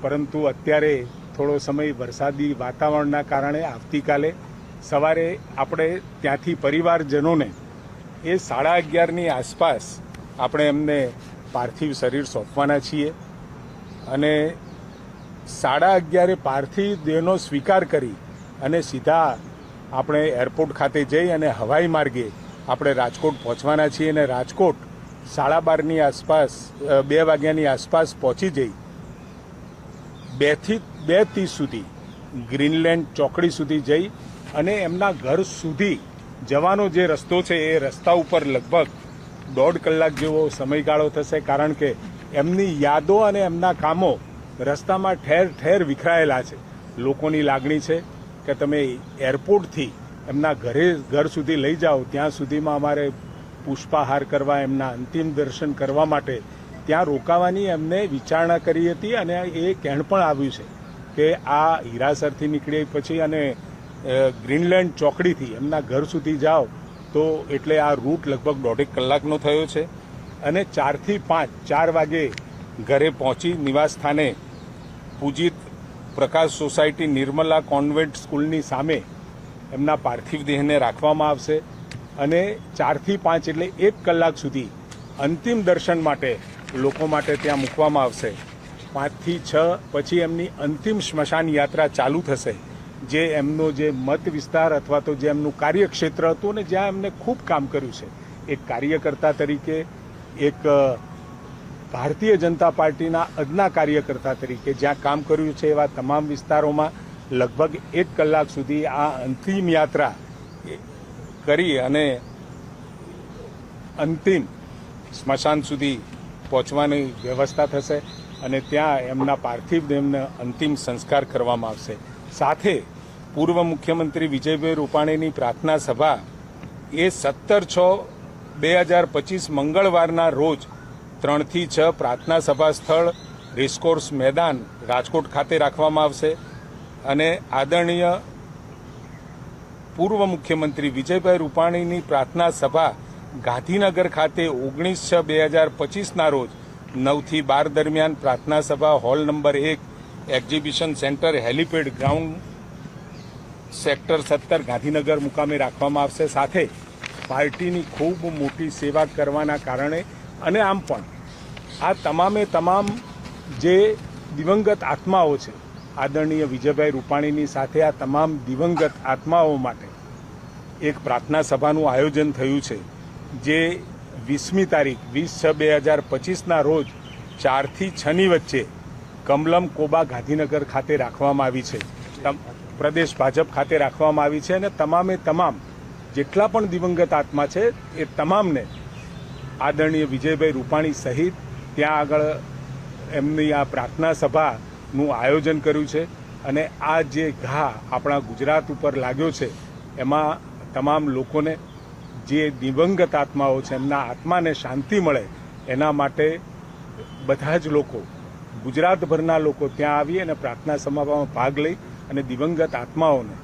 પરંતુ અત્યારે થોડો સમય વરસાદી વાતાવરણના કારણે આવતીકાલે સવારે આપણે ત્યાંથી પરિવારજનોને એ સાડા અગિયારની આસપાસ આપણે એમને પાર્થિવ શરીર સોંપવાના છીએ અને સાડા અગિયારે પાર્થિવ દેહનો સ્વીકાર કરી અને સીધા આપણે એરપોર્ટ ખાતે જઈ અને હવાઈ માર્ગે આપણે રાજકોટ પહોંચવાના છીએ અને રાજકોટ સાડા બારની આસપાસ બે વાગ્યાની આસપાસ પહોંચી જઈ બેથી બે ત્રીસ સુધી ગ્રીનલેન્ડ ચોકડી સુધી જઈ અને એમના ઘર સુધી જવાનો જે રસ્તો છે એ રસ્તા ઉપર લગભગ દોઢ કલાક જેવો સમયગાળો થશે કારણ કે એમની યાદો અને એમના કામો રસ્તામાં ઠેર ઠેર વિખરાયેલા છે. લોકોની લાગણી છે કે તમે એરપોર્ટથી એમના ઘરે ઘર સુધી લઈ જાઓ, ત્યાં સુધીમાં અમારે પુષ્પાહાર કરવા, એમના અંતિમ દર્શન કરવા માટે ત્યાં રોકાવાની એમને વિચારણા કરી હતી અને એ કહેણ પણ આવ્યું છે કે આ હીરાસરથી નીકળી પછી અને ગ્રીનલેન્ડ ચોકડીથી એમના ઘર સુધી જાઓ તો એટલે આ રૂટ લગભગ દોઢેક કલાકનો થયો છે અને ચારથી પાંચ, ચાર વાગે ઘરે પહોંચી નિવાસ સ્થાને પૂજિત પ્રકાશ સોસાયટી નિર્મલા કોન્વેન્ટ સ્કૂલની સામે એમના પાર્થિવ દેહને રાખવામાં આવશે અને ચારથી પાંચ એટલે એક કલાક સુધી અંતિમ દર્શન માટે લોકો માટે ત્યાં મૂકવામાં આવશે. પાંચથી છ પછી એમની અંતિમ સ્મશાન યાત્રા ચાલુ થશે. જે એમનો જે મત વિસ્તાર અથવા તો જે એમનું કાર્યક્ષેત્ર હતું ને જ્યાં એમને ખૂબ કામ કર્યું છે. એક કાર્યકર્તા તરીકે, એક ભારતીય જનતા પાર્ટીના અદના કાર્યકર્તા તરીકે જ્યાં કામ કર્યું છે એવા તમામ વિસ્તારોમાં લગભગ એક કલાક સુધી આ અંતિમ યાત્રા કરી અને અંતિમ સ્મશાન સુધી પહોંચવાની વ્યવસ્થા થશે અને ત્યાં એમના પાર્થિવ દેહને અંતિમ સંસ્કાર કરવામાં આવશે. સાથે પૂર્વ મુખ્યમંત્રી વિજયભાઈ રૂપાણીની પ્રાર્થના સભા એ સત્તર છ બે હજાર પચીસ મંગળવારના રોજ ત્રણથી છ પ્રાર્થના સભા સ્થળ રેસકોર્સ મેદાન રાજકોટ ખાતે રાખવામાં આવશે. અને આદરણીય પૂર્વ મુખ્યમંત્રી વિજયભાઈ રૂપાણીની પ્રાર્થના સભા ગાંધીનગર ખાતે ઓગણીસ છ બે હજાર પચીસના રોજ નવથી બાર દરમિયાન પ્રાર્થના સભા હોલ નંબર એક exhibition centre helipad ground sector સત્તર ગાંધીનગર મુકામે રાખવામાં આવશે. સાથે પાર્ટીની ખૂબ મોટી સેવા કરવાના કારણે અને આમ પણ આ તમામે તમામ જે દિવંગત આત્માઓ છે, આદરણીય વિજયભાઈ રૂપાણીની સાથે આ તમામ દિવંગત આત્માઓ માટે એક પ્રાર્થના સભાનું આયોજન થયું છે. જે વીસમી તારીખ, વીસ છ બે હજાર પચીસના રોજ ચારથી છની વચ્ચે કમલમ કોબા ગાંધીનગર ખાતે રાખવામાં આવી છે. પ્રદેશ ભાજપ ખાતે રાખવામાં આવી છે અને તમામે તમામ જેટલા પણ દિવંગત આત્મા છે, એ તમામને આદરણીય વિજયભાઈ રૂપાણી સહિત ત્યાં આગળ એમની આ પ્રાર્થના સભાનું આયોજન કર્યું છે અને આ જે ઘા આપણા ગુજરાત ઉપર લાગ્યો છે, એમાં તમામ લોકોને જે દિવંગત આત્માઓ છે, એમના આત્માને શાંતિ મળે, એના માટે બધા જ લોકો, ગુજરાતભરના લોકો ત્યાં આવી અને પ્રાર્થના સભામાં ભાગ લઈ અને દિવંગત આત્માઓને